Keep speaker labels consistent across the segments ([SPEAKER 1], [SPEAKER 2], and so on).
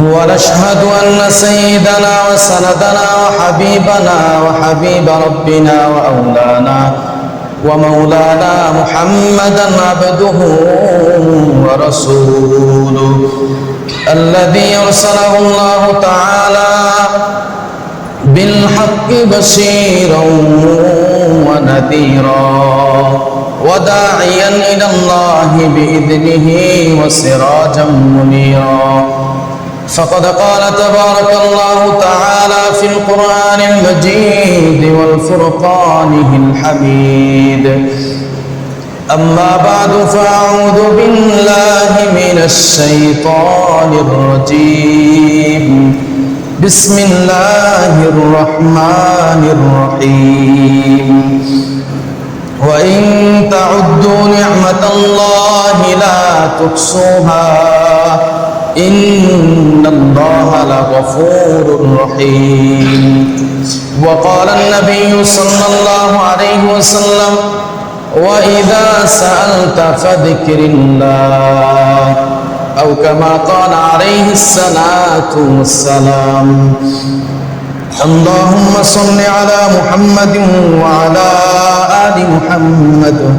[SPEAKER 1] ونشهد أن سيدنا وسندنا وحبيبنا وحبيب ربنا وأولانا ومولانا محمدا عبده ورسوله الذي أرسله الله تعالى بالحق بشيرا ونذيرا وداعيا إلى الله بإذنه وسراجا منيرا فقد قال تبارك الله تعالى في القرآن المجيد والفرقانه الحميد أما بعد فأعوذ بالله من الشيطان الرجيم بسم الله الرحمن الرحيم وإن تعدوا نعمة الله لا تحصوها إن الله لغفور رحيم. وقال النبي صلى الله عليه وسلم وإذا سألت فذكر الله. أو كما قال عليه الصلاة والسلام اللهم صل على محمد وعلى آل محمد.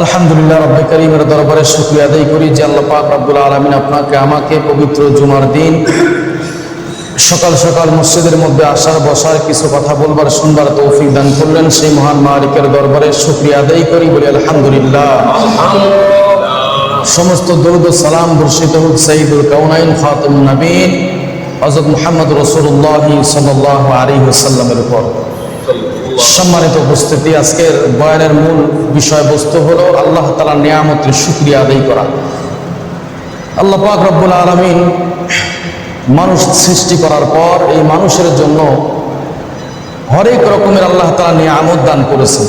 [SPEAKER 1] আলহামদুলিল্লাহ রব্বে করিমের দরবারে শুক্রিয়া আদায় করি যে আল্লাহ পাক রব্বুল আলমিন আপনাকে, আমাকে পবিত্র জুমার দিন সকাল সকাল মসজিদের মধ্যে আসার, বসার, কিছু কথা বলবার, শুনবার তৌফিক দান করলেন সেই মহান মালিকের দরবারে শুক্রিয়া আদায় করি বলি আলহামদুলিল্লাহ। সমস্ত দরুদ সালাম বর্ষিত হোক সঈদুল কাউনাইন খাতুম নবীন হজরত মোহাম্মদ রসুল্লাহ সাল্লাহ আলী সাল্লামের উপর। সম্মানিত উপস্থিতি, আজকের বয়ানের মূল বিষয়বস্তু হলো আল্লাহ তালা নিয়ামতের শুক্রিয়া আদায় করা। আল্লাহ পাক রব্বুল আলমিন মানুষ সৃষ্টি করার পর এই মানুষের জন্য হরেক রকমের আল্লাহ তালা নিয়ামত দান করেছে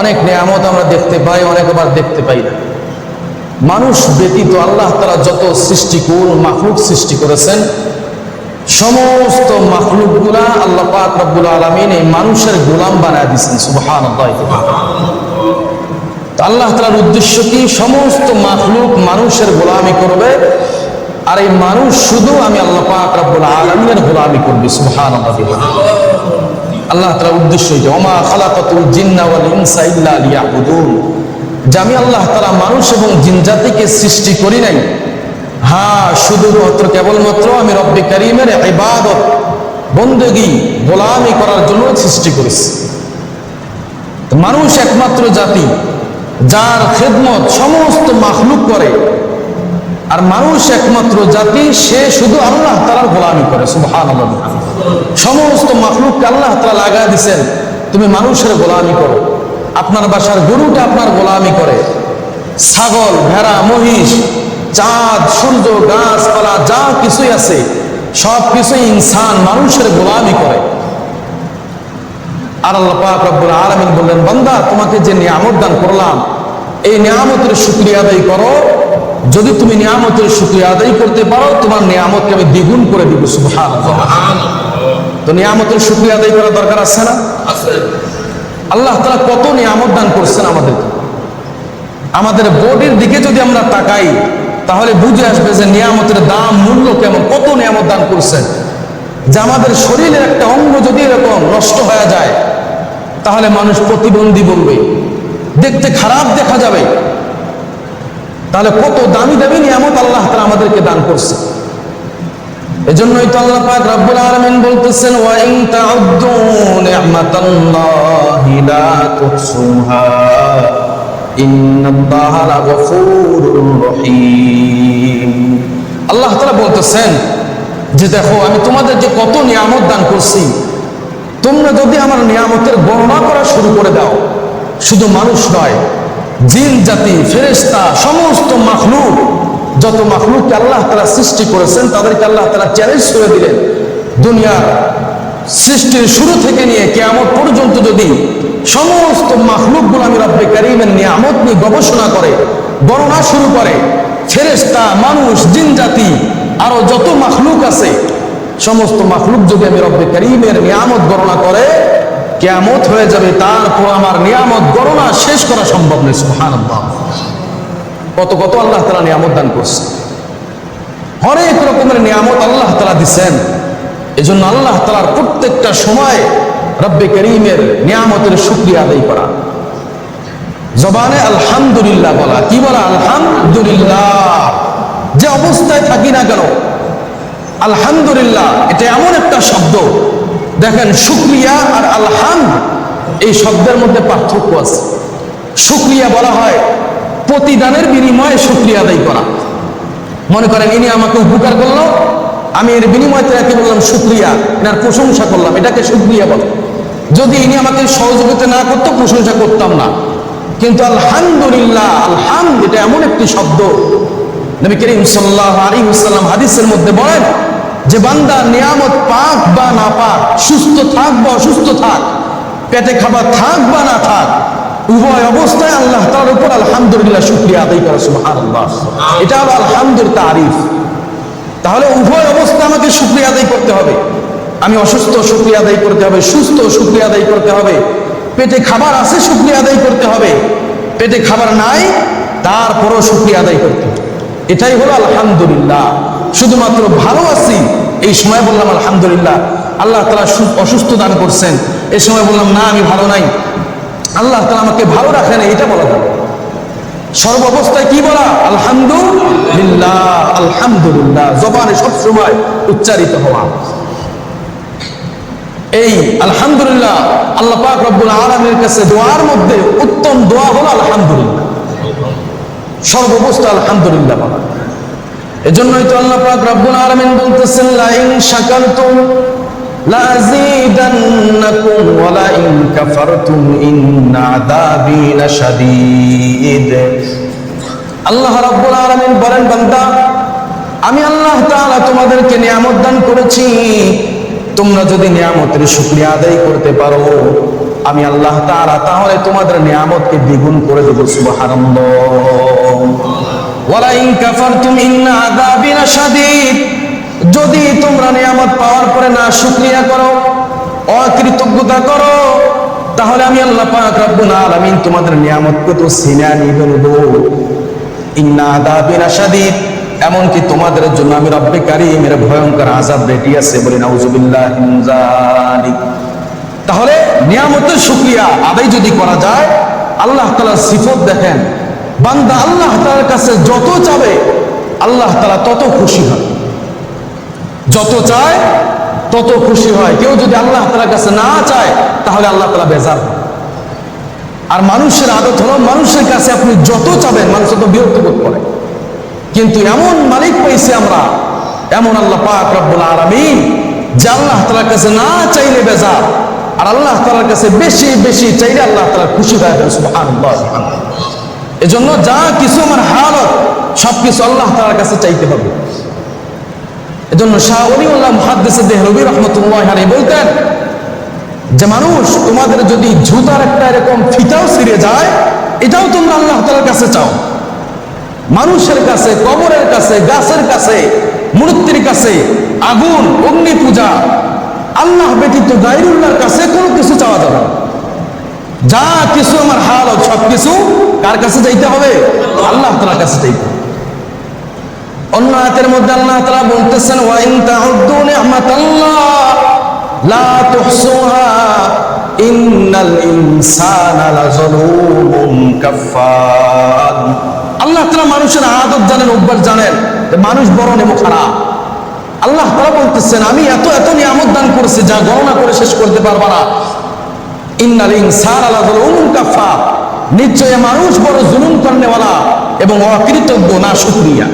[SPEAKER 1] অনেক নিয়ামত আমরা দেখতে পাই অনেকবার দেখতে পাই না। মানুষ ব্যতীত আল্লাহ তালা যত সৃষ্টিকুল মাহলুক সৃষ্টি করেছেন সমস্ত মাখলুকগুলা আল্লাহ পাক রব্বুল আলমিন এই মানুষের গোলাম বানায় দিচ্ছেন সুবহান আল্লাহ তালার উদ্দেশ্য কি? সমস্ত মাখলুক মানুষের গোলামি করবে, আর এই মানুষ শুধু আমি আল্লাহ পাক রব্বুল আলমিনের গোলামি করবি সুবহান আল্লাহ তালার উদ্দেশ্য যে ওমা খালাকাতুল জিন্না ওয়াল ইনসা ইল্লা লিয়াবুদুন। যে আমি আল্লাহ তালা মানুষ এবং জিনজাতিকে সৃষ্টি করি নাই হ্যাঁ শুধুমাত্র, কেবলমাত্র আমি রব্বে করিমের ইবাদত, বন্দগি, গোলামি করার জন্য সৃষ্টি করেছি। মানুষ একমাত্র জাতি, যার খেদমত সমস্ত মাখলুক করে। আর মানুষ একমাত্র জাতি, সে শুধু আল্লাহ তালার গোলামি করে সুবহান সমস্ত মাখলুককে আল্লাহ তালা লাগা দিছেন, তুমি মানুষের গোলামি করো। আপনার বাসার গরুটা আপনার গোলামি করে। ছাগল, ভেড়া, মহিষ চাঁদ সূর্য গাছপালা যা কিছুই আছে সব কিছুই ইনসান মানুষের গোলামি করে। আর আল্লাহ পাক রব্বুল আলামিন বললেন বান্দা তোমাকে যে নিয়ামত দান করলাম এই নিয়ামতের শুকরিয়া আদায় করো। যদি তুমি নিয়ামতের শুকরিয়া আদায় করতে পারো তোমার নিয়ামতকে আমি দ্বিগুণ করে দিব সুবহান তো নিয়ামতের শুকরিয়া আদায় করার দরকার আছে না? আল্লাহ তাআলা কত নিয়ামত দান করছেন আমাদেরকে। আমাদের বোর্ডের দিকে যদি আমরা তাকাই তাহলে বুঝে আসবে যে নিয়ামতের দাম, মূল্য কেমন, কত নিয়ামত দান করছেন। যে আমাদের শরীরের একটা অঙ্গ যদি এরকম নষ্ট হয়ে যায়, তাহলে মানুষ প্রতিবন্ধী বলবে, দেখতে খারাপ দেখা যাবে। তাহলে কত দামি দামি নিয়ামত আল্লাহ তারা আমাদেরকে দান করছে। এজন্যই তো আল্লাহ পাক রব্বুল আলামিন বলতেছেন ওয়া ইন তাউদ্দু নি'মাতাল্লাহি লা তুহসুহা আল্লাহ তাআলা বলতেছেন যে দেখো, আমি তোমাদের যে কত নিয়ামত দান করছি, তোমরা যদি আমার নিয়ামতের গণনা করা শুরু করে দাও, শুধু মানুষ নয়, জিন, জাতি, ফেরেশতা, সমস্ত মাখলুক, যত মাখলুককে আল্লাহ তারা সৃষ্টি করেছেন, তাদেরকে আল্লাহ তারা চ্যালেঞ্জ করে দিলেন, দুনিয়ার সৃষ্টির শুরু থেকে নিয়ে কেয়ামত পর্যন্ত যদি সমস্ত মাখলুকগুলো আমি রব্বে কারিমের নিয়ামত নিয়ে গবেষণা করে, গণনা শুরু করে, ফেরেশতা, মানুষ, জিন, জাতি, আরও যত মাখলুক আছে, সমস্ত মাখলুক যদি আমি রব্বে করিমের নিয়ামত গণনা করে, কেয়ামত হয়ে যাবে, তারপর আমার নিয়ামত গণনা শেষ করা সম্ভব নয় সুহান কত কত আল্লাহ তালা নিয়ামত দান করছে। হরেক রকমের নিয়ামত আল্লাহ তালা দিচ্ছেন। এই জন্য আল্লাহ তালার প্রত্যেকটা সময় রব্বে করিমের নিয়ামতের শুক্রিয়া আদায় করা। জবানে আলহামদুলিল্লাহ বলা, কি বলা? আলহামদুলিল্লাহ। যে অবস্থায় থাকি না কেন, আলহামদুলিল্লাহ, এটা এমন একটা শব্দ। দেখেন, শুক্রিয়া আর আলহাম, এই শব্দের মধ্যে পার্থক্য আছে। শুক্রিয়া বলা হয় প্রতিদানের বিনিময়ে শুক্রিয়া আদায় করা। মনে করেন, ইনি আমাকে উপকার করল, আমি এর বিনিময়ে তাকে বললাম শুক্রিয়া, এনার প্রশংসা করলাম, এটাকে শুক্রিয়া বলে। যদি ইনি আমাকে সহযোগিতা না করতো, প্রশংসা করতাম না। কিন্তু আলহামদুলিল্লাহ আলহামদ এটা এমন একটি শব্দ। নবী করিম সাল্লাহ আলী সাল্লাম হাদিসের মধ্যে বলেন যে, বান্দা নিয়ামত পাক বা না পাক, সুস্থ থাক বা অসুস্থ থাক, পেটে খাবার থাক বা না থাক, উভয় অবস্থায় আল্লাহ তার উপর আলহামদুলিল্লাহ শুক্রিয়া আদায় করা, সুবহানাল্লাহ। এটা হলো আলহামদুল তারিফ। তাহলে উভয় অবস্থায় আমাকে শুক্রিয়া আদায় করতে হবে। আমি অসুস্থ শুক্রিয়া আদায় করতে হবে, সুস্থ শুক্রিয়া আদায় করতে হবে। পেটে খাবার আছে শুক্রিয়া আদায় করতে হবে। পেটে খাবার নাই, তারপরও শুক্রিয়া আদায় করতে হবে। এটাই হলো আলহামদুলিল্লাহ। শুধুমাত্র ভালো আছি, এই সময় বললাম আলহামদুলিল্লাহ। আল্লাহ তালা অসুস্থ দান করছেন। এই সময় বললাম, না, আমি ভালো নাই। আল্লাহ তালা আমাকে ভালো রাখেন এটা বলা যাবে সর্ব অবস্থায় কি বলা? আলহামদুলিল্লাহ আলহামদুলিল্লাহ। জবানে সবসময় উচ্চারিত হওয়া। এই, আলহামদুলিল্লাহ, আল্লাহ পাক রব্বুল আলমের কাছে দোয়ার মধ্যে উত্তম দোয়া হলো আলহামদুলিল্লাহ। সর্ববস্থা আলহামদুলিল্লাহ বলা। এজন্যই তো আল্লাহ পাক রব্বুল আলামিন বলতেছেন লা ইন শাকারতুম লাযীদান্নাকুম ওয়া লা ইন ইন্না আযাবি লাশাদীদ আল্লাহ রাব্বুল আলামিন বলেন, বান্দা, আমি আল্লাহ তাআলা তোমাদেরকে নিয়ামত দান করেছি। তোমরা যদি নিয়ামতের শুকরিয়া আদায় করতে পারো, আমি আল্লাহ তাআলা তাহলে তোমাদের নিয়ামতকে দ্বিগুণ করে দেব যদি তোমরা নিয়ামত পাওয়ার পরে না শুকরিয়া করো, অকৃতজ্ঞতা করো, তাহলে আমি আল্লাহ পাক রব্বুল আলামিন তোমাদের নিয়ামতকে তো সিনা নিয়ে নেব ইন্না আযাবি লাশাদীদ এমনকি তোমাদের জন্য আমি রব্বে কারীমের ভয়ঙ্কর আযাব রেডি আছে, বলে নাউজুবিল্লাহ তাহলে নিয়ামতের শুকরিয়া আদায় যদি করা যায়, আল্লাহ তাআলার সিফত দেখেন, বান্দা আল্লাহ তালার কাছে যত চাবে, আল্লাহ তালা তত খুশি হয়। যত চায়, তত খুশি হয়। কেউ যদি আল্লাহ তালার কাছে না চায়, তাহলে আল্লাহ তালা বেজার আর মানুষের আদত হলো, মানুষের কাছে আপনি যত চাবেন, মানুষ তো বিরক্ত বোধ করে। কিন্তু এমন মালিক পাইছি আমরা, এমন আল্লাহ পাক রব্বুল আলামিন, যে আল্লাহ তালার কাছে না চাইলে বেজার, আর আল্লাহ তালার কাছে বেশি বেশি চাইলে আল্লাহ তালা খুশি হয়ে এজন্য যা কিছু আমার হালত, সবকিছু আল্লাহ তালার কাছে চাইতে হবে। এজন্য শাহ অলিউল্লাহ মুহাদ্দিসে দেহলবী রহমতুল্লাহ বলতেন, যে মানুষ তোমাদের যদি জুতার একটা এরকম ফিতাও ছিঁড়ে যায়, এটাও তোমরা আল্লাহ তালার কাছে চাও। মানুষের কাছে, কবরের কাছে, গাছের কাছে, মূর্তির কাছে আগুন, অগ্নি পূজা, আল্লাহ ব্যতীত গাইরুল্লাহর কাছে কোনো কিছু চাওয়া যাবে যা কিছু আমার হাল সব কিছু কার কাছে যাইতে হবে? আল্লাহ তালার কাছে যাইতে অন্য আয়াতের মধ্যে আল্লাহ তাআলা বলতেছেন ওয়া ইন তাউদ্দু নি'মাতাল্লাহ লা তুহসুহা, ইন্নাল ইনসানা লাযালুমুন কাফফার। আল্লাহ তাআলা মানুষের আদত জানেন অভ্যাস জানেন। মানুষ বড় নেব খারাপ। আল্লাহ তারা বলতেছেন, আমি এত এত নিয়ামত দান করেছি, যা গণনা করে শেষ করতে পারবা না। ইন্নাল ইনসান আলা যুলুমুন কাফা নিশ্চয় মানুষ বড় জুলুম করেনেওয়ালা এবং অকৃতজ্ঞ, না শুকরিয়া।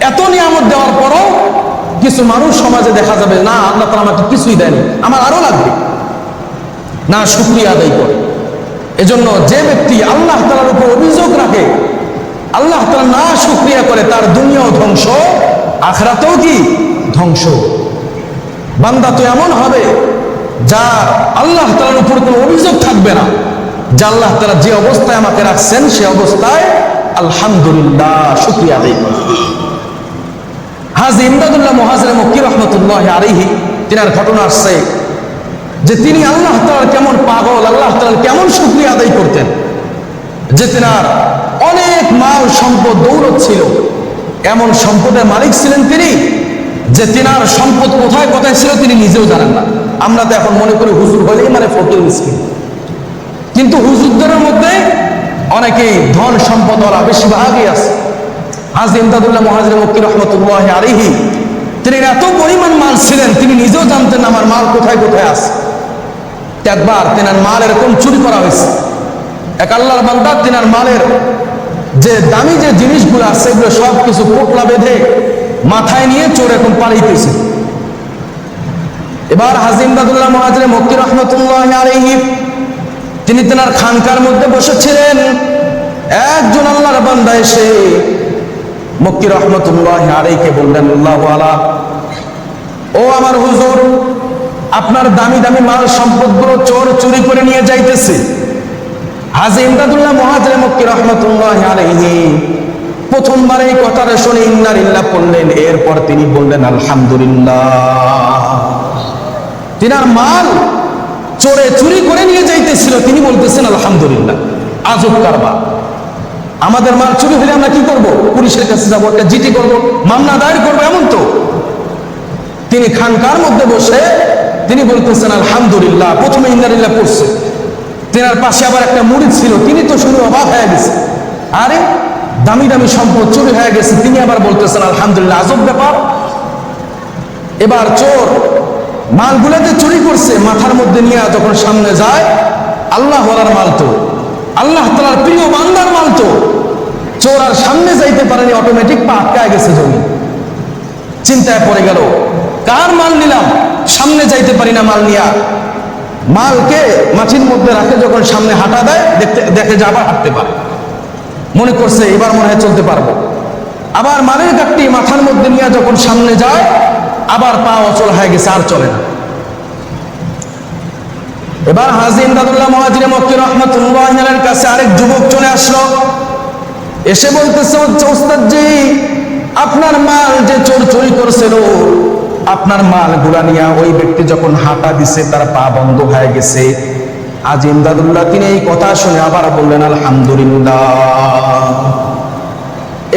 [SPEAKER 1] এত নিয়ামত দেওয়ার পরও কিছু মানুষ সমাজে দেখা যাবে, না, আল্লাহ তারা আমাকে কিছুই দেয়নি, আমার আরও লাগবে। না, শুক্রিয়া আদায় করে। এজন্য যে ব্যক্তি আল্লাহ তালার উপর অভিযোগ রাখে আল্লাহ তালা না শুক্রিয়া করে তার দুনিয়াও ধ্বংস, আখরাতেও কি ধ্বংস? বান্দা তো এমন হবে যা আল্লাহ তালার উপর কোনো অভিযোগ থাকবে না। যে আল্লাহ তালা যে অবস্থায় আমাকে রাখছেন, সে অবস্থায় আলহামদুলিল্লাহ আদায় করে হাজি ইমদাদুল্লাহ মহাজরে মক্কি রহমতুল্লাহ আরিহি তিনার ঘটনা আসছে যে তিনি আল্লাহ তালার কেমন পাগল, আল্লাহ তালার কেমন শুক্রিয়া আদায় করতেন, যে তিনার অনেক মাল সম্পদ দৌলত ছিল এমন সম্পদের মালিক ছিলেন তিনি, যে তিনার সম্পদ কোথায় কোথায় ছিল তিনি নিজেও জানেন না। আমরা তো এখন মনে করি হুজুর হলেই মানে ফকির মিসকিন। কিন্তু হুজুরদের মধ্যে অনেকেই ধন সম্পদ ওরা বেশিরভাগই আছে। হাজি ইমদাদুল্লাহ মহাজির মক্কি রহমতুল্লাহ আলিহি তিনি এত পরিমাণ মাল ছিলেন, তিনি নিজেও জানতেন আমার মাল কোথায় কোথায় আছে। একবার তেনার মাল এরকম চুরি করা হয়েছে। এক আল্লাহর বান্দা, তেনার মালের যে দামি যে জিনিসগুলো আছে সেগুলো সব কিছু পোটলা বেঁধে মাথায় নিয়ে চোর এখন পালাইতেছে। এবার হাজিম দাদুল্লাহ মহাজির মক্কি রহমতুল্লাহ আলাইহি, তিনি তেনার খানকার মধ্যে বসেছিলেন। একজন আল্লাহর বান্দা এসে মক্কি রহমতুল্লাহ আলাইকে বললেন, আল্লাহ আলা। ও আমার হুজুর, আপনার দামি দামি মাল সম্পদগুলো চোর চুরি করে নিয়ে যাইতেছে। হাজি ইমদাদুল্লাহ মহাজরে মক্কি রহমতুল্লাহ আলাইহি। প্রথমবার এই কথাটা শুনে ইন্নারিল্লাহ পড়লেন, এরপর তিনি বললেন, আলহামদুলিল্লাহ। তিনার মাল চোরে চুরি করে নিয়ে যাইতেছিল, তিনি বলতেছেন, আলহামদুলিল্লাহ। আজব কারবা আমাদের মাল চুরি হলে আমরা কি করব? পুলিশের কাছে যাব, একটা জিটি করব, মামলা দায়ের করব, এমন তো। তিনি খানকার মধ্যে বসে, তিনি বলতেছেন, আলহামদুলিল্লাহ। প্রথমে ইন্দারিল্লাহ পড়ছে। তেনার পাশে আবার একটা মুড়ি ছিল, তিনি তো শুনে অবাক হয়ে গেছে। আরে, দামি দামি সম্পদ চুরি হয়ে গেছে, তিনি আবার বলতেছেন, আলহামদুলিল্লাহ, আজব ব্যাপার। এবার চোর মালগুলো যে চুরি করছে, মাথার মধ্যে নিয়ে যখন সামনে যায় আল্লাহ ওয়ালার মাল তো, আল্লাহ তালার প্রিয় বান্দার মাল তো। চোর আর সামনে যাইতে পারেনি, অটোমেটিক পা আটকায় গেছে জমি। চিন্তায় পড়ে গেল, কার মাল নিলাম? সামনে যাইতে পারি না মাল নিয়া। মালকে মাটির মধ্যে রাখে, যখন সামনে হাঁটা দেয়, দেখতে, দেখে যে আবার হাঁটতে পারে। মনে করছে, এবার মনে হয় চলতে পারব। আবার মালের গাঠটি মাথার মধ্যে নিয়ে যখন সামনে যায়, আবার পা অচল হয়ে গেছে, আর চলে না। এবার হাজিম দাদুল্লাহ মহাজির মক্কি রহমতুল্লাহের কাছে আরেক যুবক চলে আসলো। এসে বলতেছে, ওস্তাদজি, আপনার মাল যে চোর চুরি করছিল আপনার মালগুলা নিয়ে ওই ব্যক্তি যখন হাঁটা দিছে, তার পা বন্ধ হয়ে গেছে। আজ ইমদাদুল্লাহ তিনি এই কথা শুনে আবার বললেন, আলহামদুলিল্লাহ।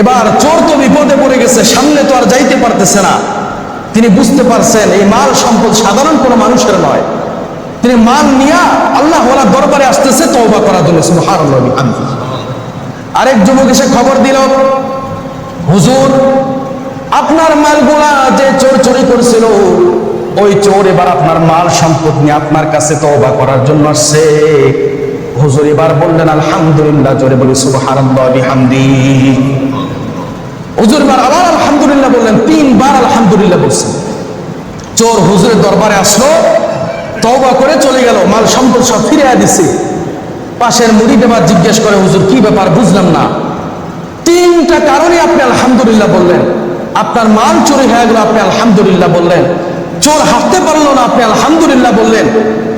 [SPEAKER 1] এবার চোর তো বিপদে পড়ে গেছে, সামনে তো আর যাইতে পারতেছে না। তিনি বুঝতে পারছেন, এই মাল সম্পদ সাধারণ কোনো মানুষের নয়। তিনি মাল নিয়া আল্লাহ দরবারে আসতেছে, তওবা করার জন্য আরেক যুবক এসে খবর দিল, হুজুর আপনার মালগুলা যে চোর চুরি করছিল, ওই চোর এবার আপনার মাল সম্পদ নিয়ে আপনার কাছে তওবা করার জন্য আসছে। হুজুর এবার বললেন, আলহামদুলিল্লাহ। জোরে বলি বিহামদি। হুজুর এবার আবার আলহামদুলিল্লাহ বললেন, তিনবার আলহামদুলিল্লাহ বলছেন। চোর হুজুরের দরবারে আসলো, তওবা করে চলে গেল, মাল সম্পদ সব ফিরে দিছে। পাশের মুড়ি এবার জিজ্ঞেস করে, হুজুর, কি ব্যাপার? বুঝলাম না। তিনটা কারণে আপনি আলহামদুলিল্লাহ বললেন। আপনার মাল চুরি হয়ে গেল, আপনি আলহামদুলিল্লাহ বললেন। চোর হাঁটতে পারল না, আপনি আলহামদুলিল্লাহ বললেন।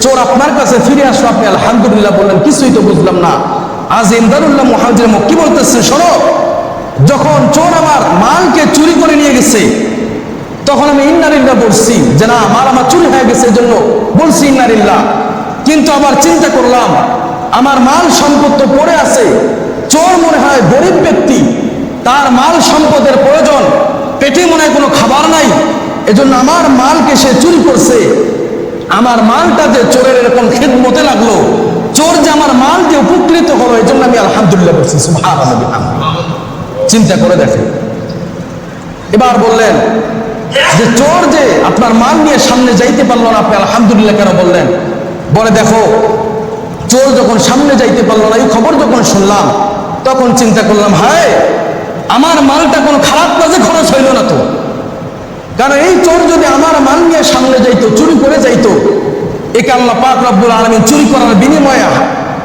[SPEAKER 1] চোর আপনার কাছে ফিরে আসলো, আপনি আলহামদুলিল্লাহ বললেন, কিছুই তো বুঝলাম না। আজ ইমদারুল্লাহ মহাজির কি বলতেছে, শোনো, যখন চোর আমার মালকে চুরি করে নিয়ে গেছে, তখন আমি ইন্নারিল্লাহ বলছি, যে না, মাল আমার চুরি হয়ে গেছে এই জন্য বলছি ইন্নারিল্লাহ কিন্তু আবার চিন্তা করলাম, আমার মাল সম্পদ তো পড়ে আছে। চোর মনে হয় গরিব ব্যক্তি, তার মাল সম্পদের প্রয়োজন। পেটে মনে হয় কোনো খাবার নাই। এজন্য আমার মালকে সে চুরি করছে। আমার মালটা যে চোরের এরকম খেদমতে লাগল, চোর যে আমার মাল দিয়ে উপকৃত হলো এই জন্য আমি আলহামদুলিল্লাহ বলছি চিন্তা করে দেখেন। এবার বললেন, যে চোর যে আপনার মাল নিয়ে সামনে যাইতে পারল না, আপনি আলহামদুলিল্লাহ কেন বললেন? বলে, দেখো, চোর যখন সামনে যাইতে পারল না, এই খবর যখন শুনলাম, তখন চিন্তা করলাম, হায় আমার মালটা কোনো খারাপ কাজে খরচ হইল না তো। কারণ এই চোর যদি আমার মাল নিয়ে সামনে যাইতো, চুরি করে যাইতো, একে আল্লাহ পাক রব্বুল আলমিন চুরি করার বিনিময়ে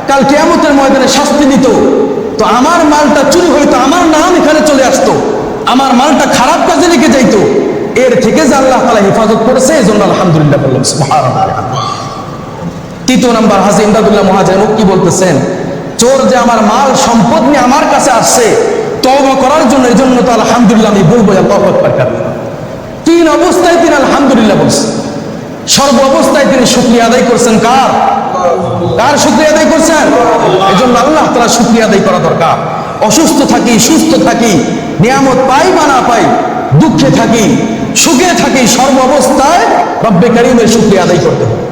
[SPEAKER 1] কাল কেয়ামতের ময়দানে শাস্তি দিত। তো আমার মালটা চুরি হইতো, আমার নাম এখানে চলে আসতো। আমার মালটা খারাপ কাজে লেগে যাইতো। এর থেকে যে আল্লাহ তালা হেফাজত করেছে এই জন্য আলহামদুলিল্লাহ বললাম। তৃতীয় নাম্বার হাজি ইমদাদুল্লাহ মহাজের কি বলতেছেন, চোর যে আমার মাল সম্পদ নিয়ে আমার কাছে আসছে তওবা করার জন্য এই জন্য তো আলহামদুলিল্লাহ আমি বলব আল্লাহু। তিন অবস্থায় তিনি আলহামদুলিল্লাহ বলছেন। সর্ব অবস্থায় তিনি শুক্রিয়া আদায় করছেন কার? কার শুক্রিয়া আদায় করছেন? এই জন্য আল্লাহ তারা শুক্রিয়া আদায় করা দরকার। অসুস্থ থাকি, সুস্থ থাকি, নিয়ামত পাই বা না পাই, দুঃখে থাকি, সুখে থাকি, সর্ব অবস্থায় রব্বে কারিমের শুক্রিয়া আদায় করতে হবে।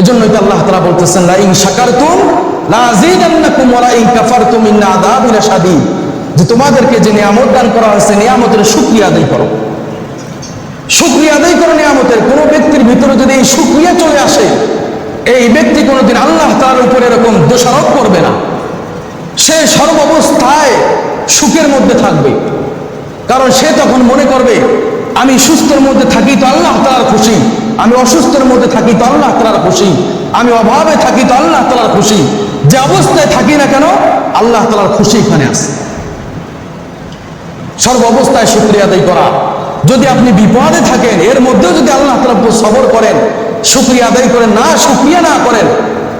[SPEAKER 1] এজন্যই তো আল্লাহ তারা বলতেছেন লা ইন শাকারতুম যে তোমাদেরকে যে নিয়ামত দান করা হয়েছে, নিয়ামতের শুকরিয়া আদায় করো। শুকরিয়া আদায় করো নিয়ামতের। কোন ব্যক্তির ভিতরে যদি এই শুকরিয়া চলে আসে, এই ব্যক্তি কোনোদিন আল্লাহ তার উপরে এরকম দোষারোপ করবে না। সে সর্বাবস্থায় সুখের মধ্যে থাকবে। কারণ সে তখন মনে করবে, আমি সুস্থের মধ্যে থাকি তো আল্লাহ তালার খুশি, আমি অসুস্থের মধ্যে থাকি তো আল্লাহ তালার খুশি, আমি অভাবে থাকি তো আল্লাহ তালার খুশি। যে অবস্থায় থাকি না কেন, আল্লাহ তালার খুশি এখানে আছে। সর্ব অবস্থায় শুক্রিয়া আদায় করা। যদি আপনি বিপদে থাকেন, এর মধ্যেও যদি আল্লাহ তালা সবর করেন, শুক্রিয়া আদায় করেন, না শুক্রিয়া না করেন,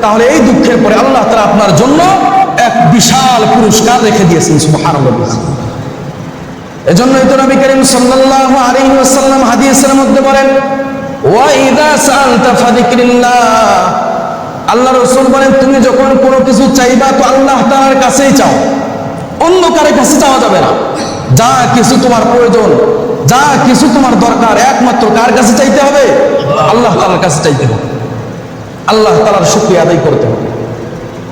[SPEAKER 1] তাহলে এই দুঃখের পরে আল্লাহ তালা আপনার জন্য এক বিশাল পুরস্কার রেখে দিয়েছেন, সুবহানাল্লাহ। এজন্যই তো নবী করিম সাল্লাল্লাহু আলাইহি ওয়াসাল্লাম হাদিসের মধ্যে বলেন, ওয়া ইযা সাআলতা ফাযিকরিল্লাহ। আল্লাহ রসুল বলেন, তুমি যখন কোনো কিছু চাইবা, তো আল্লাহ তাআলার কাছেই চাও। অন্য কারও কাছে চাওয়া যাবে না। যা কিছু তোমার প্রয়োজন, যা কিছু তোমার দরকার, একমাত্র কার কাছে চাইতে হবে? আল্লাহ তাআলার কাছে চাইতে হবে। আল্লাহ তাআলার শুকরিয়া আদায় করতে হবে।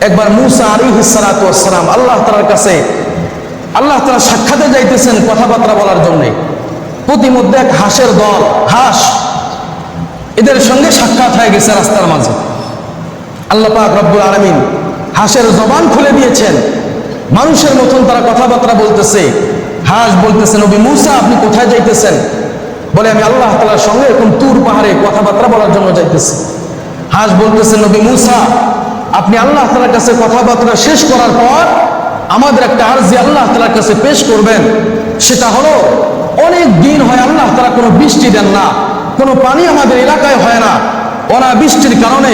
[SPEAKER 1] একবার মুসা ওয়াস সালাম আল্লাহ তাআলার কাছে, আল্লাহ তারা সাক্ষাতে যাইতেছেন কথাবার্তা বলার জন্য। প্রতিমধ্যে এক হাঁসের দল, হাঁস, এদের সঙ্গে সাক্ষাৎ হয়ে গেছে রাস্তার মাঝে। আল্লাহ পাক রব্বুল আলমিন হাঁসের জবান খুলে দিয়েছেন। মানুষের মতন তারা কথাবার্তা বলতেছে। হাঁস বলতেছে, নবী মুসা, আপনি কোথায় যাইতেছেন? বলে, আমি আল্লাহ তালার সঙ্গে এরকম তুর পাহাড়ে কথাবার্তা বলার জন্য যাইতেছি। হাঁস বলতেছে, নবী মুসা, আপনি আল্লাহ তালার কাছে কথাবার্তা শেষ করার পর আমাদের একটা আর্জি আল্লাহ তালার কাছে পেশ করবেন। সেটা হলো, অনেক দিন হয় আল্লাহ তালা কোনো বৃষ্টি দেন না, কোনো পানি আমাদের এলাকায় হয় না। অনাবৃষ্টির কারণে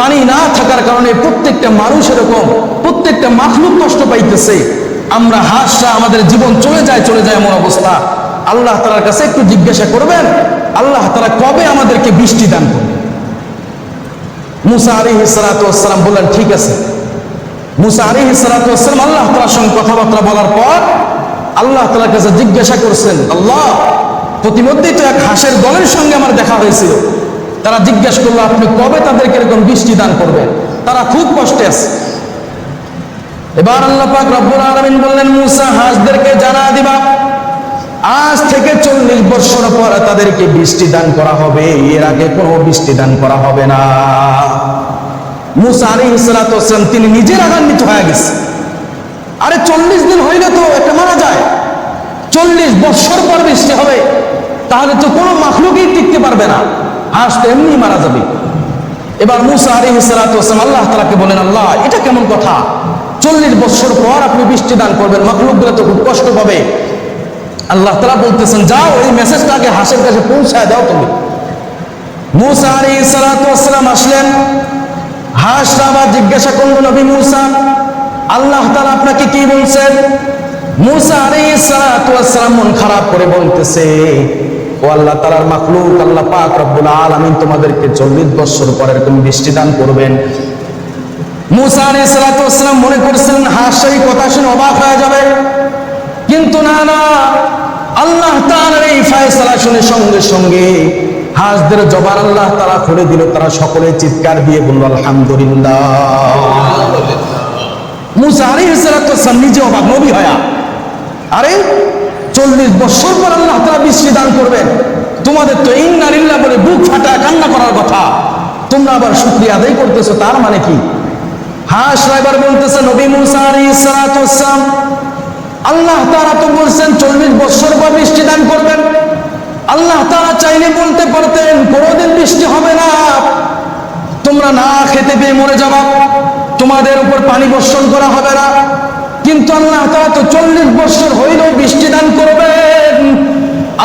[SPEAKER 1] পানি না থাকার কারণে প্রত্যেকটা মানুষ এরকম, প্রত্যেকটা মাখলুক কষ্ট পাইতেছে। আমরা হাসরা আমাদের জীবন চলে যায় চলে যায় এমন অবস্থা। আল্লাহ তালার কাছে একটু জিজ্ঞাসা করবেন, আল্লাহ তালা কবে আমাদেরকে বৃষ্টি দান করবে? মুসা আলী সালাম বললেন, ঠিক আছে। মুসা আলী সালাম আল্লাহ তালার সঙ্গে কথাবার্তা বলার পর আল্লাহ তালার কাছে জিজ্ঞাসা করছেন, আল্লাহ, প্রতিমধ্যেই তো এক হাঁসের দলের সঙ্গে আমার দেখা হয়েছিল। তারা জিজ্ঞেস করল, আপনি কবে তাদেরকে এরকম বৃষ্টি দান করবেন? তারা খুব কষ্টে আছে। এবার আল্লাহ পাক রব্বুল আলমিন বললেন, মুসা হাঁসদেরকে জানা দিবা, আজ থেকে চল্লিশ বছর পর তাদেরকে বৃষ্টি দান করা হবে, এর আগে কোনো বৃষ্টি দান করা হবে না। মুসা আলী ইসলাতাম তিনি নিজে রাগান্বিত হয়ে গেছে। আরে, চল্লিশ দিন হইলে তো একটা মারা যায়। চল্লিশ বছর পর বৃষ্টি হবে, তাহলে তো কোনো মাখলুকই টিকতে পারবে না। হাঁস এমনি মারা যাবে। এবার মুসা আলী ইসলাতাম আল্লাহ তালাকে বলেন, আল্লাহ, এটা কেমন কথা? চল্লিশ বছর পর আপনি বৃষ্টি দান করবেন, মাখলুকগুলো তো খুব কষ্ট পাবে। আল্লাহ তালা বলতেছেন, যাও, এই মেসেজটাকে হাসের কাছে পৌঁছায় দাও তুমি। মুসা আলী সালাতাম আসলেন। হাঁস আবার জিজ্ঞাসা করল নবী মুসা, আল্লাহ তালা আপনাকে কি বলছেন? মুসা আলী সালাতাম মন খারাপ করে বলতেছে ও আল্লাহ তালার মাখলুক, আল্লাহ পাক রব্বুল আলামিন তোমাদেরকে চল্লিশ বছর পর এরকম বৃষ্টি দান করবেন। মুসা আলী সালাতাম মনে করছিলেন, হাঁস এই কথা শুনে অবাক হয়ে যাবে। কিন্তু না না, আল্লাহ তাআলার এই ফায়সালা শুনে সঙ্গে সঙ্গে হাঁসদের জবান আল্লাহ তারা খুলে দিল, তারা সকলে চিৎকার দিয়ে বলল, আলহামদুলিল্লাহ। মুসা আলাইহিস সালাম নিজে অবাক, নবী হয়া। আরে চল্লিশ বছর পর আল্লাহ তারা বৃষ্টি দান করবেন। তোমাদের তো ইন্নারিল্লাহ বলে বুক ফাটা কান্না করার কথা। তোমরা আবার শুক্রিয়া আদায় করতেছো, তার মানে কি? হাস এবার বলতেছে, নবী মুসা আলাইহিস সালাতু আল্লাহ তারা তো বলছেন, চল্লিশ বছর পর বৃষ্টি দান করবেন। আল্লাহ তারা চাইলে বলতে পারতেন, কোনোদিন বৃষ্টি হবে না। তোমরা না খেতে পেয়ে মরে যাবা। তোমাদের উপর পানি বর্ষণ করা হবে না। কিন্তু আল্লাহ তারা তো চল্লিশ বছর হইলেও বৃষ্টি দান করবেন।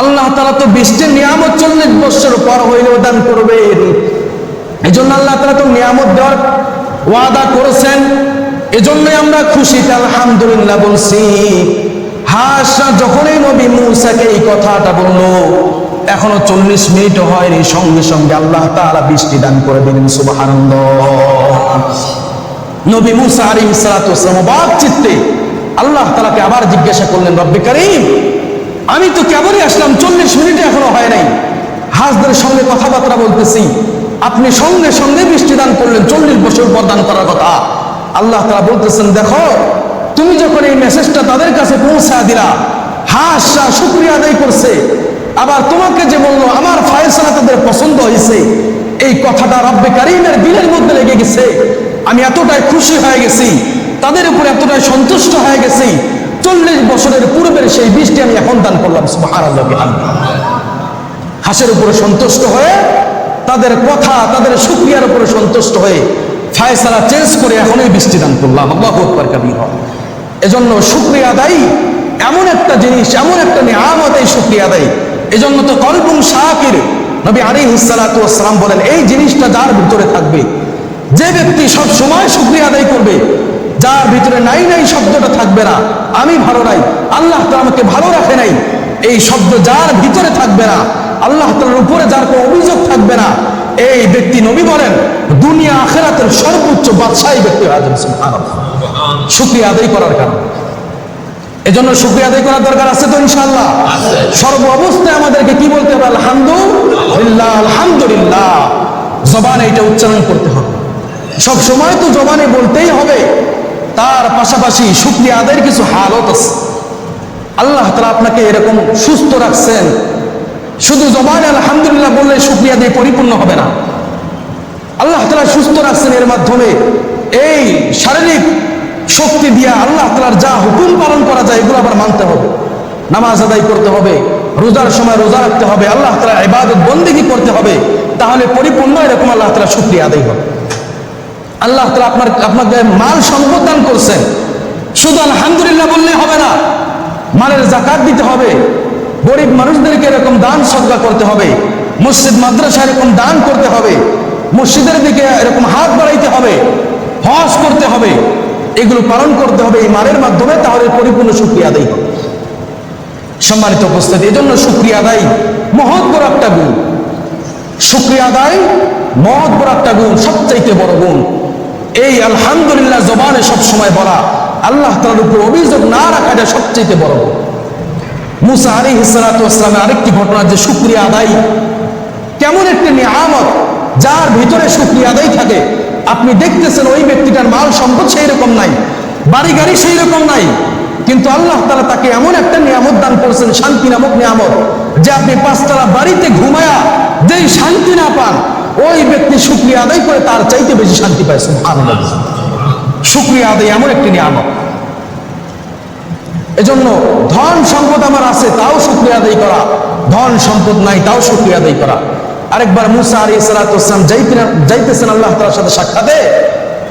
[SPEAKER 1] আল্লাহ তারা তো বৃষ্টির নিয়ামত চল্লিশ বছর পর হইলেও দান করবেন। এই জন্য আল্লাহ তারা তো নিয়ামত দেওয়ার ওয়াদা করেছেন। এজন্যই আমরা খুশিতে আলহামদুলিল্লাহ বলছি। হাসা যখনই নবী মুসাকে এই কথাটা বলল, এখনও চল্লিশ মিনিট হয়নি, সঙ্গে সঙ্গে আল্লাহ তাআলা বৃষ্টি দান করে দিলেন, সুবহানাল্লাহ। নবী মুসা আলাইহিস সালাতু ওয়াসসালাম অবাক চিত্তে আল্লাহ তাআলাকে আবার জিজ্ঞাসা করলেন, রব্বে কারীম, আমি তো কেবলই আসলাম, চল্লিশ মিনিটে এখনও হয় নাই। হাজদের সঙ্গে কথাবার্তা বলতেছি। আপনি সঙ্গে সঙ্গে বৃষ্টি দান করলেন, চল্লিশ বছর পর দান করার কথা। আল্লাহ তারা বলতেছেন, দেখো, তুমি যখন এই মেসেজটা তাদের কাছে পৌঁছা দিলা, হাসা শুক্রিয়া আদায় করছে। আবার তোমাকে যে বলল, আমার ফায়সালা তাদের পছন্দ হয়েছে এই কথাটা রব্বে কারিমের দিলের মধ্যে লেগে গেছে। আমি এতটাই খুশি হয়ে গেছি, তাদের উপর এতটাই সন্তুষ্ট হয়ে গেছি, চল্লিশ বছরের পূর্বের সেই বৃষ্টি আমি এখন দান করলাম হাসের উপরে সন্তুষ্ট হয়ে, তাদের কথা, তাদের সুক্রিয়ার উপরে সন্তুষ্ট হয়ে, ফায়সালা চেঞ্জ করে এখনই বৃষ্টি দান করলাম, আল্লাহ আকবার কাবীর। এজন্য শুক্রিয়া আদায়, এমন একটা জিনিস, এমন একটা নিয়ামত এই শুক্রিয়া আদায়। এজন্য তো কলবুম শাকির নবী ওয়াসসালাম বলেন, এই জিনিসটা যার ভিতরে থাকবে? যে ব্যক্তি সব সময় শুক্রিয়া আদায় করবে যার ভিতরে নাই নাই শব্দটা থাকবে না আমি ভালো নাই আল্লাহ তো আমাকে ভালো রাখে নাই এই শব্দ যার ভিতরে থাকবে না আল্লাহ তালার উপরে যার কোনো অভিযোগ থাকবে না এই ব্যক্তি নবী বলেন দুনিয়া আখেরাতের সর্বোচ্চ বাদশাহী ব্যক্তি হয়ে সুবহানাল্লাহ। শুক্রিয়া আদায় করার কারণে। এজন্য শুক্রিয়া আদায় করার দরকার আছে তো ইনশাআল্লাহ? সর্ব অবস্থায় আমাদেরকে কি বলতে হবে? আলহামদুলিল্লাহ আলহামদুলিল্লাহ। জবান এটা উচ্চারণ করতে হবে। সব সময় তো জবানে বলতেই হবে। তার পাশাপাশি শুক্রিয়া কিছু হালত আছে। আল্লাহ তালা আপনাকে এরকম সুস্থ রাখছেন। শুধু জবানে আলহামদুলিল্লাহ বললে শুক্রিয়া দিয়ে পরিপূর্ণ হবে না। আল্লাহ তালা সুস্থ রাখছেন এর মাধ্যমে। এই শারীরিক শক্তি দিয়া আল্লাহ তালার যা হুকুম পালন করা যায়, এগুলো আবার মানতে হবে। নামাজ আদায় করতে হবে, রোজার সময় রোজা রাখতে হবে, আল্লাহ তালা ইবাদত বন্দিগি করতে হবে, তাহলে পরিপূর্ণ এরকম আল্লাহ তালা শুক্রিয়া আদায় হবে। আল্লাহ তালা আপনার আপনাকে মাল সম্পদ দান করছেন। শুধু আলহামদুলিল্লাহ বললে হবে না, মালের জাকাত দিতে হবে, গরিব মানুষদেরকে এরকম দান সদকা করতে হবে, মসজিদ, মাদ্রাসা এরকম দান করতে হবে, মসজিদের দিকে এরকম হাত বাড়াইতে হবে, হজ করতে হবে, এগুলো পালন করতে হবে এই মালের মাধ্যমে, তাহলে পরিপূর্ণ সুক্রিয়া হবে। সম্মানিত উপস্থিতি এই জন্য সুক্রিয়া আদায় মহৎ বড় একটা গুণ। শুক্রিয়া আদায় মহৎ বড় একটা গুণ, সবচাইতে বড় গুণ। এই আলহামদুলিল্লাহ জবানে সব সময় বলা, আল্লাহ তালার উপর অভিযোগ না রাখাটা সবচেয়ে বড়। মুসা আলী হিসালাতামের আরেকটি ঘটনা যে শুক্রিয়া আদায়, কেমন একটি নিয়ামত যার ভিতরে শুক্রিয়া আদায় থাকে। আপনি দেখতেছেন ওই ব্যক্তিটার মাল সম্পদ সেই রকম নাই, বাড়ি গাড়ি সেই রকম নাই, কিন্তু আল্লাহ তালা তাকে এমন একটা নিয়ামত দান করেছেন, শান্তি নামক নিয়ামত, যে আপনি পাঁচতলা বাড়িতে ঘুমায়া যেই শান্তি না পান ওই ব্যক্তি শুক্রিয়া আদায় করে তার চাইতে বেশি শান্তি পায়, সুবহানাল্লাহ। শুক্রিয়া আদায় এমন একটি নিয়ামত। এজন্য ধন সম্পদ আমার আছে, তাও শুক্রিয়া আদায় করা। ধন সম্পদ নাই, তাও শুক্রিয়া আদায় করা। আরেকবার মুসা আলী সালাতাম যাইতেছেন আল্লাহ তালার সাথে সাক্ষাতে।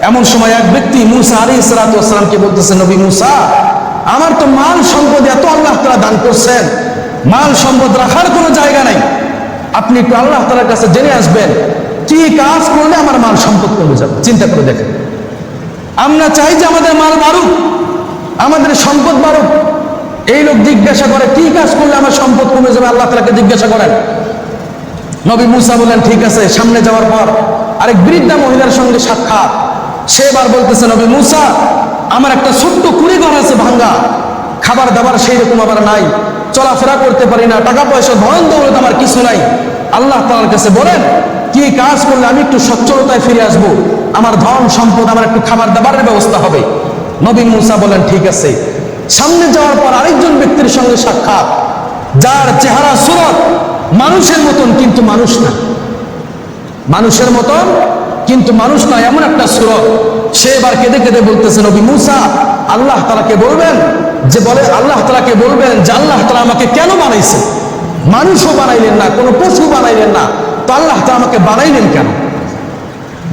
[SPEAKER 1] এমন সময় এক ব্যক্তি মুসা আলী সালাতামকে বলতেছেন নবী মুসা, আমার তো মাল সম্পদ এত আল্লাহ তালা দান করছেন। মাল সম্পদ রাখার কোনো জায়গা নাই। আপনি একটু আল্লাহ তালার কাছে জেনে আসবেন। কি কাজ করলে আমার মাল সম্পদ কমে যাবে। চিন্তা করে দেখেন। আমরা চাই যে আমাদের মাল বাড়ুক, আমাদের সম্পদ বাড়ুক। এই লোক জিজ্ঞাসা করে, কি কাজ করলে আমার সম্পদ কমে যাবে? আল্লাহ তালাকে জিজ্ঞাসা করেন। নবী মুসা বললেন, ঠিক আছে, সামনে যাওয়ার পর আরেক বৃদ্ধা মহিলার সঙ্গে সাক্ষাৎ। সে এবার বলতেছে, নবী মুসা, আমার একটা ছোট্ট কুড়ি ঘর আছে ভাঙ্গা। খাবার দাবার সেই রকম আবার নাই। চলাফেরা করতে পারি না। টাকা পয়সা ধন দৌলত আমার কিছু নাই। আল্লাহ তালার কাছে বলেন কি কাজ করলে আমি একটু সচ্ছলতায় ফিরে আসব, আমার ধন সম্পদ, আমার একটু খাবার দাবারের ব্যবস্থা হবে। নবী মুসা বলেন, ঠিক আছে। সামনে যাওয়ার পর আরেকজন ব্যক্তির সঙ্গে সাক্ষাৎ, যার চেহারা সুরত, মানুষের মতন কিন্তু মানুষ না। মানুষের মতন কিন্তু মানুষ না, এমন একটা সুরত। সে এবার কেঁদে কেঁদে বলতেছে, নবী মুসা, আল্লাহ তালাকে বলবেন যে, বলে, আল্লাহ তালাকে বলবেন যে, আল্লাহ তালা আমাকে কেন বানাইছে? মানুষও বানাইলেন না, কোনো পশু বানাইলেন না। তো আল্লাহ তালা আমাকে বানাইলেন কেন?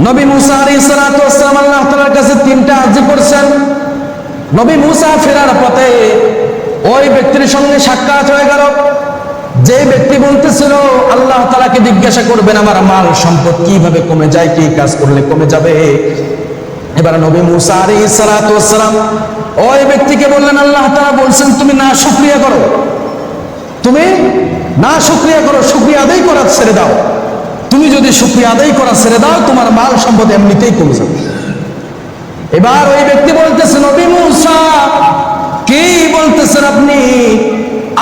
[SPEAKER 1] নবী মুসা আলী সালাম আল্লাহ তালার কাছে তিনটা আর্জি করছেন নবী মুসা ফেরার পথে ওই ব্যক্তির সঙ্গে সাক্ষাৎ হয়ে গেল। যে ব্যক্তি বলতেছিল, আল্লাহ তালাকে জিজ্ঞাসা করবেন, আমার মাল সম্পদ কীভাবে কমে যায়, কি কাজ করলে কমে যাবে? এবার নবী মুসা আলী সালাম ওই ব্যক্তিকে বললেন, আল্লাহ তালা বলছেন, তুমি না শুক্রিয়া করো। তুমি না শুক্রিয়া করো, শুক্রিয়া আদায় করা ছেড়ে দাও। তুমি যদি শুক্রিয়া আদায় করা ছেড়ে দাও, তোমার মাল সম্পদ এমনিতেই কমে যাবে। এবার ওই ব্যক্তি বলতেছে, নবী মুসা, কি বলতেছেন আপনি?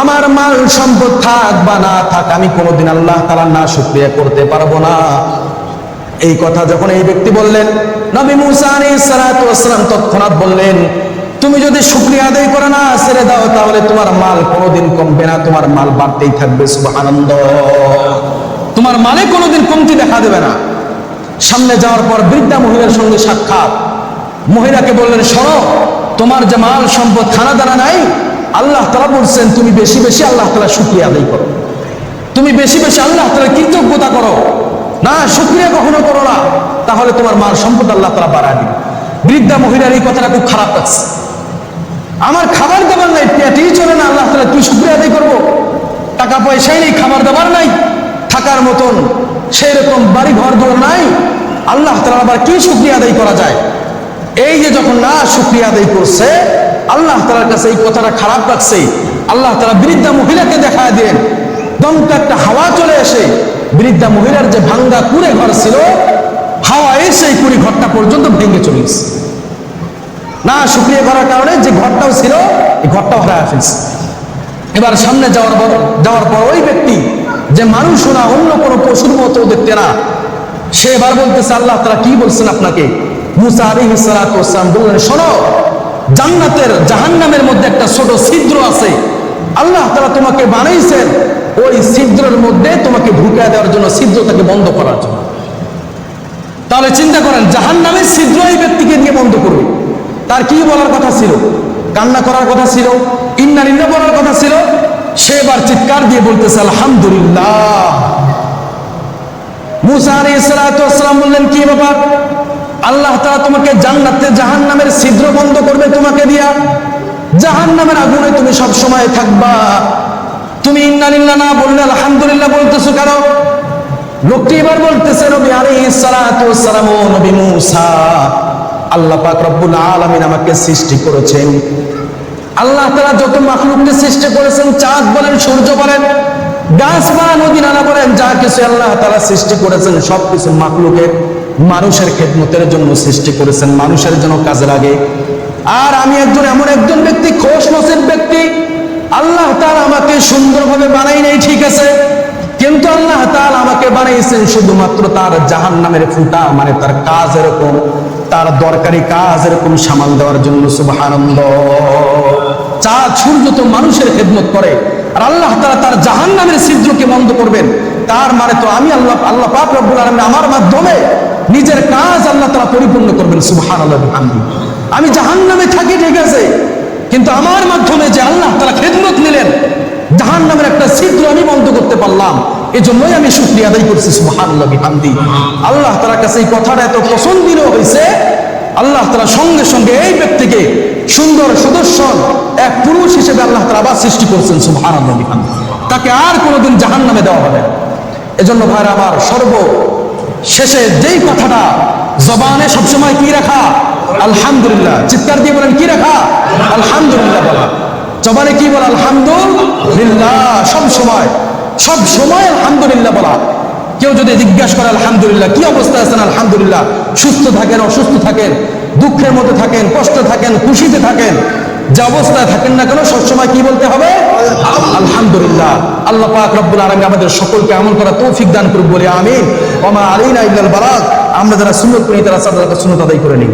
[SPEAKER 1] আমার মাল সম্পদ থাক বা না থাক, আমি কোনোদিন আল্লাহ তালা না শুক্রিয়া করতে পারব না। এই কথা যখন এই ব্যক্তি বললেন, নবী মুসা আলাইহিস সালাতু ওয়াসসালাম তৎক্ষণাৎ বললেন, তুমি যদি শুক্রিয়া আদায় করে না ছেড়ে দাও, তাহলে তোমার মাল কোনোদিন কমবে না, তোমার মাল বাড়তেই থাকবে, সুবহানাল্লাহ। তোমার মালে কোনোদিন কমতি দেখা দেবে না। সামনে যাওয়ার পর বৃদ্ধা মহিলার সঙ্গে সাক্ষাৎ। মহিলাকে বললেন, শোনো, তোমার যে মাল সম্পদ খানা দানা নাই, আল্লাহ তালা বলছেন, তুমি বেশি বেশি আল্লাহ তালা শুক্রিয়া আদায় করো। তুমি বেশি বেশি আল্লাহ তালা কৃতজ্ঞতা করো। না, শুক্রিয়া কখনো করো না। তাহলে তোমার মাল সম্পদ আল্লাহ তালা বাড়ায় দিবে। বৃদ্ধা মহিলার এই কথাটা খুব খারাপ লাগছে। আমার খাবার দাবার নাই, পেটেই চলে না, আল্লাহ তালা তুই শুক্রিয়া আদায় করব? টাকা পয়সাই নেই, খাবার দাবার নাই। থাকার মতন সেই রকম বাড়ি ঘর দোর নাই, আল্লাহ তালা আবার কি শুক্রিয়া আদায় করা যায়? এই যে যখন না শুক্রিয়া আদায় করছে, আল্লাহ তালার কাছে এই কথাটা খারাপ লাগছে। আল্লাহ তালা বৃদ্ধা মহিলাকে দেখা দিলেন। দমকা একটা হাওয়া চলে এসে বৃদ্ধা মহিলার যে ভাঙ্গা কুড়ে ঘর ছিল হাওয়া এসে এই কুড়ি ঘরটা পর্যন্ত ভেঙে চলে না শুক্রিয়া করার কারণে যে ঘরটাও ছিল, এই ঘরটাও হারায় ফেলছে। এবার সামনে যাওয়ার পর যাওয়ার পর ওই ব্যক্তি যে মানুষ না, অন্য কোনো পশুর মতো দেখতে না সে এবার বলতেছে, আল্লাহ, তারা কি বলছেন আপনাকে? মুসা আলী সালাম বললেন, শোনো, জান্নাতের, জাহান্নামের মধ্যে একটা ছোট ছিদ্র আছে। আল্লাহ তারা তোমাকে বানাইছেন। ওই ছিদ্রের মধ্যে তোমাকে ঢুকে দেওয়ার জন্য, ছিদ্রটাকে বন্ধ করার জন্য। তাহলে চিন্তা করেন জাহান নামের ছিদ্র এই ব্যক্তিকে নিয়ে বন্ধ করবে। তার কি বলার কথা ছিল? কান্না করার কথা ছিল? ইন্না নিন্না বলার কথা ছিল? সে এবার চিৎকার দিয়ে বলতেছে, আলহামদুলিল্লাহ। মুসা বললেন, কি আল্লাহ তারা তোমাকে ছিদ্র বন্ধ করবে তোমাকে দিয়া। নামের আগুনে তুমি থাকবা। তুমি না বলতেছো লোকটি এবার বলতেছে মূসা, আল্লাহ রব্বুল আলামিন আমাকে সৃষ্টি করেছেন। আল্লাহ তারা যত মাখলুককে সৃষ্টি করেছেন, চাঁদ বলেন, সূর্য বলেন গাছপালা নদী নানা বলেন, যা কিছু আল্লাহ তাআলা সৃষ্টি করেছেন সব কিছু মাখলুকের, মানুষের খেদমতের জন্য সৃষ্টি করেছেন, মানুষের জন্য কাজে লাগে। আর আমি একজন, এমন একজন ব্যক্তি, খোশ নসিব ব্যক্তি, আল্লাহ তার আমাকে সুন্দরভাবে বানাই নাই, ঠিক আছে? কিন্তু আল্লাহ তাআলা আমাকে বানাইছেন শুধুমাত্র তার জাহান নামের ফুটা মানে তার কাজ এরকম, তার দরকারি কাজ এরকম সামাল দেওয়ার জন্য, সুবহানাল্লাহ। চাঁদ সূর্য তো মানুষের খেদমত করে। আর আল্লাহ তাআলা তার জাহান নামের ছিদ্রকে বন্ধ করবেন। তার মানে তো আমি আল্লাহ আল্লাহ পাক রব্বুল আলামিন আমার মাধ্যমে নিজের কাজ আল্লাহ তারা পরিপূর্ণ করবেন, সুবহানাল্লাহ বিহামদি আমি জাহান নামে থাকি, ঠিক আছে? কিন্তু আমার মাধ্যমে যে আল্লাহ তাআলা খেদমত নিলেন জাহান নামের একটা ছিদ্র আমি বন্ধ করতে পারলাম। এই জন্যই আমি শুক্রিয়া আদায় করছি, সুবহানাল্লাহ বিহামদি আল্লাহ তাআলার কাছে এই কথাটা এত পছন্দিত হয়েছে আল্লাহ তাআলা সঙ্গে সঙ্গে এই ব্যক্তিকে সুন্দর সুদর্শন এক পুরুষ হিসেবে আল্লাহ তাআলা আবার সৃষ্টি করছেন বিহামদি তাকে আর কোনোদিন জাহান নামে দেওয়া হবে এজন্য ভাইরা আমার সর্ব শেষে যেই কথাটা জবানে সবসময় কি রাখা? আলহামদুলিল্লাহ। চিৎকার দিয়ে বলেন, কি রাখা? আলহামদুলিল্লাহ বলা। জবানে কি বলা? আলহামদুলিল্লাহ। সব সময় সব সময় আলহামদুলিল্লাহ বলা। কেউ যদি জিজ্ঞাসা করে, আলহামদুলিল্লাহ, কি অবস্থা আছেন? আলহামদুলিল্লাহ, সুস্থ থাকেন, অসুস্থ থাকেন, দুঃখের মধ্যে থাকেন, কষ্টে থাকেন, খুশিতে থাকেন, যে অবস্থায় থাকেন না কেন, সবসময় কি বলতে হবে? আলহামদুলিল্লাহ, আল্লাহ পাক রব্বুল আলমী আমাদের সকলকে এমন করা তৌফিক দান করুক বলে, আমিন। ওমা আলীনা ইল্লাল বারাক আমরা যারা সুন্নত করি, তারা সাদা সুন্নত আদায় করে নিই